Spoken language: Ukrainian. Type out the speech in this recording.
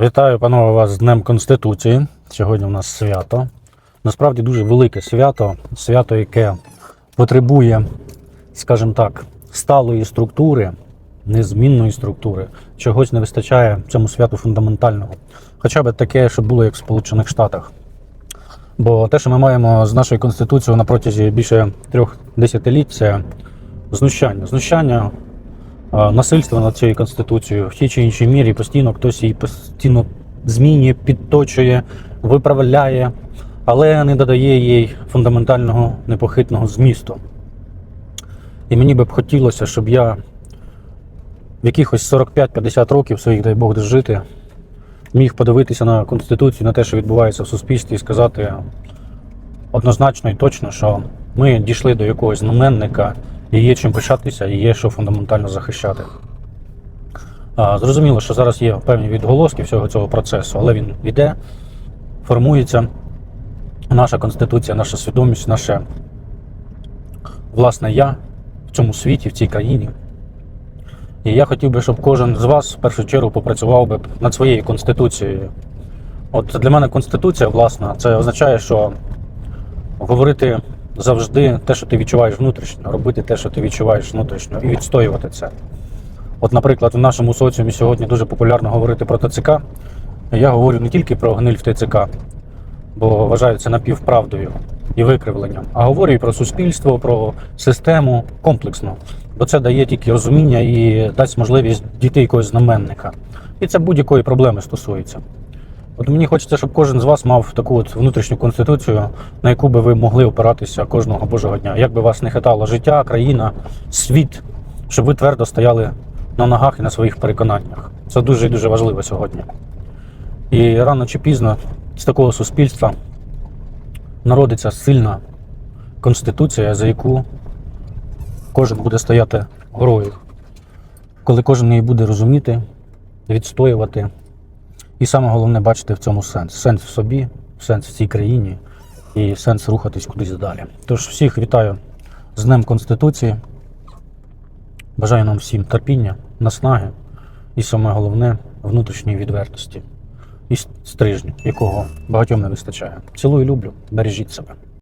Вітаю, панове, вас з Днем Конституції. Сьогодні у нас свято. Насправді дуже велике свято, свято, яке потребує, скажімо так, сталої структури, незмінної структури. Чогось не вистачає цьому святу фундаментального. Хоча б таке, щоб було як в Сполучених Штатах. Бо те, що ми маємо з нашою конституцією на протязі більше трьох десятиліть, це знущання. Знущання насильство над цією конституцією в тій чи іншій мірі постійно хтось її постійно змінює, підточує, виправляє, але не додає їй фундаментального непохитного змісту. І мені би б хотілося, щоб я в якихось 45-50 років своїх, дай Бог, дожити, міг подивитися на конституцію, на те, що відбувається в суспільстві, і сказати однозначно і точно, що ми дійшли до якогось знаменника, і є чим пишатися, і є що фундаментально захищати. Зрозуміло, що зараз є певні відголоски всього цього процесу, але він йде, формується. Наша конституція, наша свідомість, наше власне я в цьому світі, в цій країні. І я хотів би, щоб кожен з вас в першу чергу попрацював би над своєю конституцією. От для мене конституція, власна, це означає, що говорити завжди те, що ти відчуваєш внутрішньо, робити те, що ти відчуваєш внутрішньо, і відстоювати це. От, наприклад, в нашому соціумі сьогодні дуже популярно говорити про ТЦК. Я говорю не тільки про гниль в ТЦК, бо вважаю це напівправдою і викривленням, а говорю і про суспільство, про систему комплексно. Бо це дає тільки розуміння і дасть можливість дійти якогось знаменника. І це будь-якої проблеми стосується. От мені хочеться, щоб кожен з вас мав таку от внутрішню конституцію, на яку би ви могли опиратися кожного божого дня. Як би вас не хитало життя, країна, світ, щоб ви твердо стояли на ногах і на своїх переконаннях. Це дуже і дуже важливо сьогодні. І рано чи пізно з такого суспільства народиться сильна конституція, за яку кожен буде стояти горою. Коли кожен її буде розуміти, відстоювати. І саме головне бачити в цьому сенс. Сенс в собі, сенс в цій країні і сенс рухатись кудись далі. Тож всіх вітаю з Днем Конституції. Бажаю нам всім терпіння, наснаги і саме головне внутрішньої відвертості і стрижню, якого багатьом не вистачає. Цілую, люблю, бережіть себе.